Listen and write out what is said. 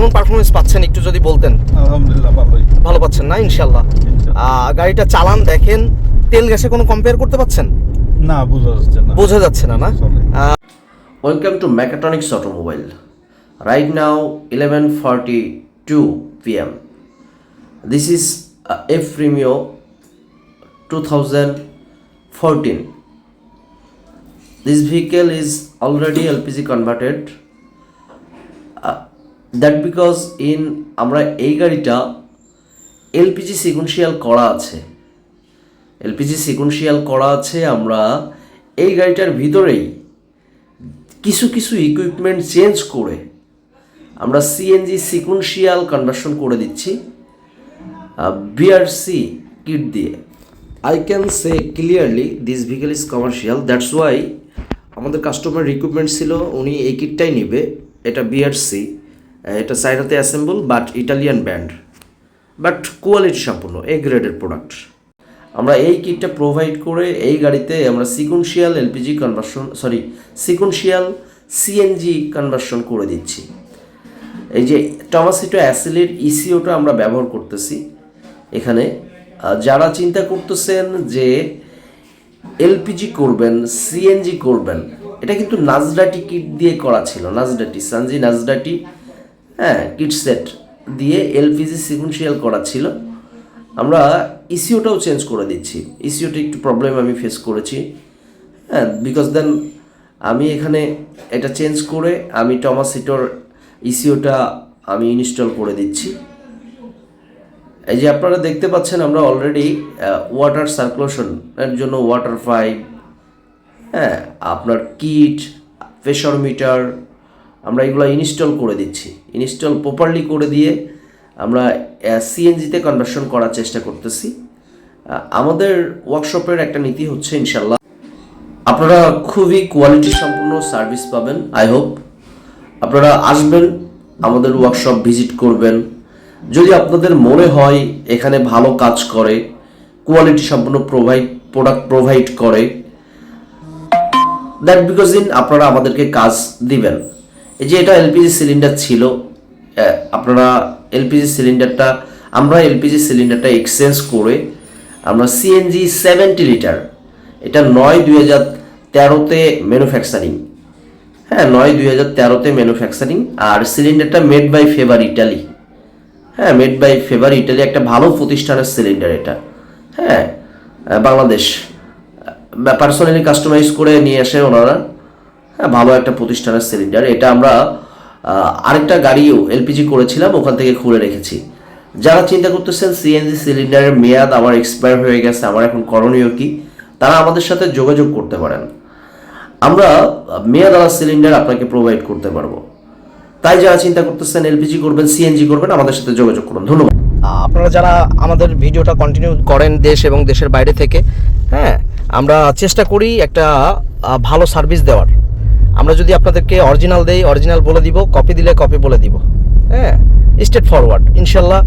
কেমন পারফরমেন্স পাচ্ছেন একটু যদি বলতেন আলহামদুলিল্লাহ ভালোই ভালো পাচ্ছেন না ইনশাল্লাহ ইনশাআল্লাহ। গাড়িটা চালান দেখেন তেল গ্যাসে কোনো কম্পেয়ার করতে পারছেন না বোঝা যাচ্ছে না বোঝা যাচ্ছে না না চলে। Welcome to Mechatronics Automobile. Right now, 11:42 p.m. This is uh, F Premio 2014. This vehicle is already LPG converted. Uh, because in আমরা এই গাড়িটা এলপিজি সিকুয়েন্সিয়াল করা আছে। এলপিজি সিকুয়েন্সিয়াল করা আছে আমরা এই গাড়িটার ভিতরেই কিছু কিছু ইকুইপমেন্ট চেঞ্জ করে আমরা সিএনজি সিকুয়েন্সিয়াল কনভার্সন করে দিচ্ছি বিআরসি কিট দিয়ে। I can say clearly this vehicle is commercial that's why আমাদের কাস্টমার রিকুইপমেন্ট ছিল উনি এই কিটটাই নেবে এটা বিআরসি এটা চাইনাতে assemble but Italian brand but quality সম্পূর্ণ এ গ্রেডের প্রোডাক্ট আমরা এই কিটটা প্রোভাইড করে এই গাড়িতে আমরা sequential LPG conversion sorry sequential CNG conversion করে দিচ্ছি। এই যে টমাসিটো অ্যাসিলের ইসিওটা আমরা ব্যবহার করতেছি। এখানে যারা চিন্তা করতেছেন যে এলপিজি করবেন সিএনজি করবেন, এটা কিন্তু নাজডাটি কিট দিয়ে করা ছিল নাজডাটি সানজি নাজডাটি হ্যাঁ কিট সেট দিয়ে এলপিজি সিকুয়েন্সিয়াল করা ছিল। আমরা ইসিওটাও চেঞ্জ করে দিচ্ছি। ইসিওটা একটু প্রবলেম আমি ফেস করেছি। হ্যাঁ বিকজ দেন আমি এখানে এটা চেঞ্জ করে আমি টমাসিটোর ইসিওটা আমি ইনস্টল করে দিচ্ছি। এই যে আপনারা দেখতে পাচ্ছেন আমরা অলরেডি ওয়াটার সার্কুলেশনের জন্য ওয়াটার পাইপ হ্যাঁ আপনার কিট প্রেশার মিটার আমরা এগুলো ইনস্টল করে দিচ্ছি। ইনস্টল প্রপারলি করে দিয়ে আমরা সিএনজিতে কনভার্সন করার চেষ্টা করতেছি। আমাদের ওয়ার্কশপের একটা নীতি হচ্ছে ইনশাল্লাহ আপনারা খুবই কোয়ালিটি সম্পূর্ণ সার্ভিস পাবেন আই হোপ আপনারা আসবেন, আমাদের ওয়ার্কশপ ভিজিট করবেন। যদি আপনাদের মনে হয় এখানে ভালো কাজ করে কোয়ালিটি সম্পূর্ণ প্রোভাইড প্রোডাক্ট প্রোভাইড করে দ্যাট বিকজ ইন আপনারা আমাদেরকে কাজ দিবেন। এই যে এটা এলপিজি সিলিন্ডার ছিল আপনারা এলপিজি সিলিন্ডারটা আমরা এলপিজি সিলিন্ডারটা এক্সচেঞ্জ করে আমরা সিএনজি সেভেন্টি লিটার এটা নয় দুই হাজার তেরোতে ম্যানুফ্যাকচারিং হ্যাঁ নয় দুই হাজার তেরোতে ম্যানুফ্যাকচারিং আর সিলিন্ডারটা মেড বাই ফেভার ইটালি হ্যাঁ মেড বাই ফেভার ইটালি একটা ভালো প্রতিষ্ঠানের সিলিন্ডার এটা হ্যাঁ বাংলাদেশ পার্সোনালি কাস্টমাইজ করে নিয়ে আসে ওনারা। হ্যাঁ ভালো একটা প্রতিষ্ঠানের সিলিন্ডার এটা আমরা আরেকটা গাড়িও এলপিজি করেছিলাম, ওখান থেকে খুলে রেখেছি। যারা চিন্তা করতেছেন সিএনজি সিলিন্ডারের মেয়াদ আমার এক্সপায়ার হয়ে গেছে, আমার এখন করণীয় কি? তারা আমাদের সাথে যোগাযোগ করতে পারেন। আমরা, মেয়াদ আলা সিলিন্ডার আপনাকে প্রোভাইড করতে পারব। তাই যারা চিন্তা করতেছেন এলপিজি করবেন সিএনজি করবেন, আমাদের সাথে যোগাযোগ করুন। ধন্যবাদ। আপনারা যারা আমাদের ভিডিওটা কন্টিনিউ করেন দেশ এবং দেশের বাইরে থেকে হ্যাঁ আমরা চেষ্টা করি একটা ভালো সার্ভিস দেওয়ার। আমরা যদি আপনাদেরকে অরিজিনাল দেই অরিজিনাল বলে দিব কপি দিলে কপি বলে দিব। হ্যাঁ স্টেট ফরওয়ার্ড ইনশাল্লাহ